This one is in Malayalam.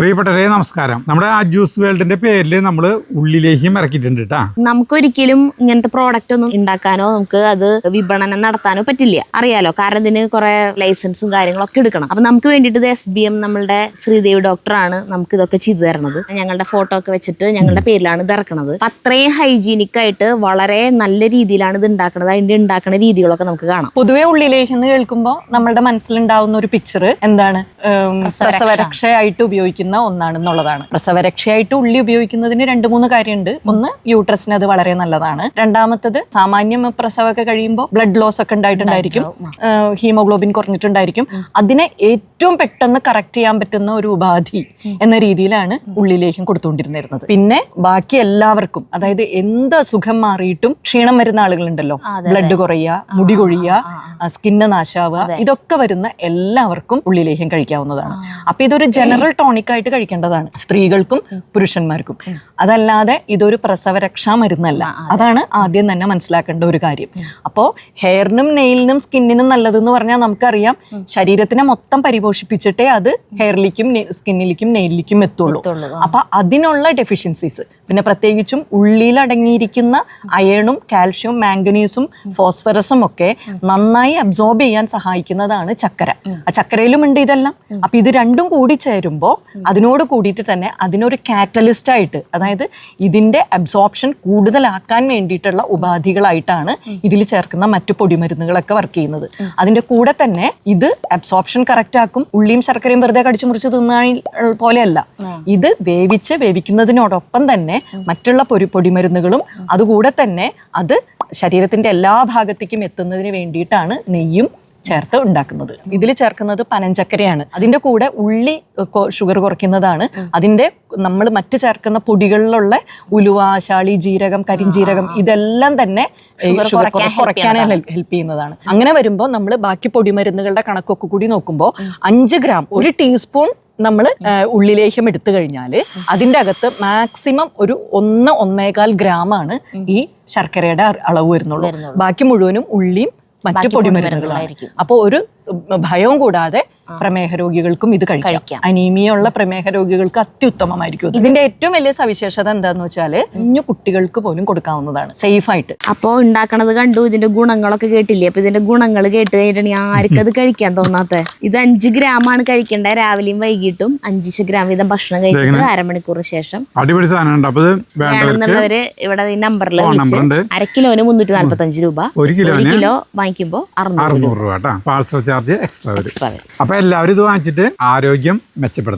പ്രിയപ്പെട്ടവരെ നമസ്കാരം. നമ്മുടെ ആ ജ്യൂസ് വേൾഡിന്റെ പേരിൽ നമ്മൾ ഉള്ളിലേക്കും ഇറക്കിയിട്ടുണ്ട് കേട്ടാ നമുക്കൊരിക്കലും ഇങ്ങനത്തെ പ്രോഡക്റ്റ് ഒന്നും ഉണ്ടാക്കാനോ നമുക്ക് അത് വിപണനം നടത്താനോ പറ്റില്ല. അറിയാലോ കാരണം ഇതിന് കുറെ ലൈസൻസും കാര്യങ്ങളൊക്കെ എടുക്കണം. അപ്പൊ നമുക്ക് വേണ്ടിയിട്ട് ഇത് എസ് ബി എം നമ്മളുടെ ശ്രീദേവി ഡോക്ടറാണ് നമുക്ക് ഇതൊക്കെ ചെയ്തു തരണത്. ഞങ്ങളുടെ ഫോട്ടോ ഒക്കെ വെച്ചിട്ട് ഞങ്ങളുടെ പേരിലാണ് ഇത് ഇറക്കണത്. അപ്പൊ അത്രയും ഹൈജീനിക് ആയിട്ട് വളരെ നല്ല രീതിയിലാണ് ഇത് ഉണ്ടാക്കണത്. അതിന്റെ ഉണ്ടാക്കുന്ന രീതികളൊക്കെ നമുക്ക് കാണാം. പൊതുവെ ഉള്ളിലേക്ക് എന്ന് കേൾക്കുമ്പോൾ നമ്മുടെ മനസ്സിലുണ്ടാവുന്ന ഒരു പിക്ചർ എന്താണ്? ഉപയോഗിക്കുന്നത്. ഉപയോഗിക്കുന്ന ഒന്നാണെന്നുള്ളതാണ്. പ്രസവരക്ഷയായിട്ട് ഉള്ളി ഉപയോഗിക്കുന്നതിന് രണ്ട് മൂന്ന് കാര്യമുണ്ട്. ഒന്ന് യൂട്രസിന് അത് വളരെ നല്ലതാണ്. രണ്ടാമത്തത് സാമാന്യം പ്രസവമൊക്കെ കഴിയുമ്പോൾ ബ്ലഡ് ലോസ് ഒക്കെ ഉണ്ടായിട്ടുണ്ടായിരിക്കും. ഹീമോഗ്ലോബിൻ കുറഞ്ഞിട്ടുണ്ടായിരിക്കും. അതിനെ ഏറ്റവും പെട്ടെന്ന് കറക്റ്റ് ചെയ്യാൻ പറ്റുന്ന ഒരു ഉപാധി എന്ന രീതിയിലാണ് ഉള്ളിലേക്കും കൊടുത്തുകൊണ്ടിരുന്നിരുന്നത് പിന്നെ? ബാക്കി എല്ലാവർക്കും അതായത് എന്ത് അസുഖം മാറിയിട്ടും ക്ഷീണം വരുന്ന ആളുകളുണ്ടല്ലോ. ബ്ലഡ് കുറയുക മുടി കൊഴിയുക സ്കിന്ന് നാശാവുക ഇതൊക്കെ വരുന്ന എല്ലാവർക്കും ഉള്ളിലേക്കും കഴിക്കാവുന്നതാണ്. അപ്പൊ ഇതൊരു ജനറൽ ടോണിക് ആയിട്ട് കഴിക്കേണ്ടതാണ് സ്ത്രീകൾക്കും പുരുഷന്മാർക്കും. അതല്ലാതെ ഇതൊരു പ്രസവരക്ഷാ മരുന്നല്ല. അതാണ് ആദ്യം തന്നെ മനസ്സിലാക്കേണ്ട ഒരു കാര്യം. അപ്പോ ഹെയറിനും നെയിലിനും സ്കിന്നിനും നല്ലതെന്ന് പറഞ്ഞാൽ നമുക്കറിയാം ശരീരത്തിനെ മൊത്തം പരിപോഷിപ്പിച്ചിട്ടേ അത് ഹെയറിലേക്കും സ്കിന്നിലേക്കും നെയിലിലേക്കും എത്തുള്ളൂ. എത്തുള്ളൂ. അപ്പൊ അതിനുള്ള ഡെഫിഷ്യൻസീസ് പിന്നെ പ്രത്യേകിച്ചും ഉള്ളിയിൽ അടങ്ങിയിരിക്കുന്ന അയണും കാൽഷ്യവും മാംഗനീസും ഫോസ്ഫറസും ഒക്കെ നന്നായി അബ്സോർബ് ചെയ്യാൻ സഹായിക്കുന്നതാണ് ചക്കര. ആ ചക്കരയിലും ഉണ്ട് ഇതെല്ലാം. അപ്പൊ ഇത് രണ്ടും കൂടി ചേരുമ്പോൾ അതിനോട് കൂടിയിട്ട് തന്നെ അതിനൊരു കാറ്റലിസ്റ്റ് ആയിട്ട് അതായത് ഇതിന്റെ അബ്സോർപ്ഷൻ കൂടുതലാക്കാൻ വേണ്ടിയിട്ടുള്ള ഉപാധികളായിട്ടാണ് ഇതിൽ ചേർക്കുന്ന മറ്റു പൊടിമരുന്നുകളൊക്കെ വർക്ക് ചെയ്യുന്നത്. അതിന്റെ കൂടെ തന്നെ ഇത് അബ്സോർപ്ഷൻ കറക്റ്റ് ആക്കും. ഉള്ളിയും ശർക്കരയും വെറുതെ കടിച്ചു മുറിച്ച് തിന്നാൻ പോലെയല്ല. ഇത് വേവിച്ച് വേവിക്കുന്നതിനോടൊപ്പം തന്നെ മറ്റുള്ള പൊരി പൊടിമരുന്നുകളും അതുകൂടെ തന്നെ അത് ശരീരത്തിന്റെ എല്ലാ ഭാഗത്തേക്കും എത്തുന്നതിന് വേണ്ടിയിട്ടാണ് നെയ്യും ചേർത്ത് ഉണ്ടാക്കുന്നത്. ഇതിൽ ചേർക്കുന്നത് പനഞ്ചക്കരയാണ്. അതിന്റെ കൂടെ ഉള്ളി ഷുഗർ കുറയ്ക്കുന്നതാണ്. അതിന്റെ നമ്മൾ മറ്റ് ചേർക്കുന്ന പൊടികളിലുള്ള ഉലുവ ശാളി ജീരകം കരിഞ്ജീരകം ഇതെല്ലാം തന്നെ ഷുഗർ കുറയ്ക്കാൻ ഹെൽപ്പ് ചെയ്യുന്നതാണ്. അങ്ങനെ വരുമ്പോൾ നമ്മൾ ബാക്കി പൊടിമരുന്നുകളുടെ കണക്കൊക്കെ കൂടി നോക്കുമ്പോൾ അഞ്ച് ഗ്രാം ഒരു ടീസ്പൂൺ നമ്മൾ ഉള്ളിലേഹ്യം എടുത്തു കഴിഞ്ഞാൽ അതിന്റെ അകത്ത് മാക്സിമം ഒരു ഒന്ന് ഒന്നേകാൽ ഗ്രാമാണ് ഈ ശർക്കരയുടെ അളവ് വരുന്നുള്ളൂ. ബാക്കി മുഴുവനും ഉള്ളിയും മറ്റു പൊടിമരുന്നുകളായിരിക്കും. അപ്പോൾ ഒരു ഭയവും കൂടാതെ പ്രമേഹ രോഗികൾക്കും ഇത് കഴിക്കാം. അനീമിയ ഉള്ള പ്രമേഹ രോഗികൾക്ക് അത്യുത്തമമായിരിക്കും ഇതിന്റെ ഏറ്റവും വലിയ സവിശേഷത എന്താന്ന് വെച്ചാൽ കുഞ്ഞു കുട്ടികൾക്ക് പോലും കൊടുക്കാവുന്നതാണ്. സേഫ് ആയിട്ട്. അപ്പോൾ ഉണ്ടാക്കണത് കണ്ടു ഇതിന്റെ ഗുണങ്ങളൊക്കെ കേട്ടില്ലേ? അപ്പൊ ഇതിന്റെ ഗുണങ്ങൾ കേട്ട് കഴിഞ്ഞിട്ടുണ്ടെങ്കിൽ ആർക്കും അത് കഴിക്കാൻ തോന്നാത്ത. ഇത് അഞ്ച് ഗ്രാമാണ് ആണ് കഴിക്കേണ്ടത് രാവിലെയും വൈകിട്ടും അഞ്ച് ഗ്രാം വീതം ഭക്ഷണം കഴിച്ചിട്ട് അരമണിക്കൂർ ശേഷം അടിപൊളി സാധനം വേണമെന്നുള്ളവര് ഇവിടെ ഈ നമ്പറിൽ അര കിലോന് മുന്നൂറ്റി നാല്പത്തി അഞ്ച് രൂപ. ഒരു കിലോ വാങ്ങിക്കുമ്പോൾ അറുന്നൂറ് രൂപ പാഴ്സൽ ചാർജ് എക്സ്ട്രാ വരും. എക്സ്ട്രാ വരും. അപ്പൊ എല്ലാവരും ഇത് വാങ്ങിച്ചിട്ട് ആരോഗ്യം മെച്ചപ്പെടുത്തുക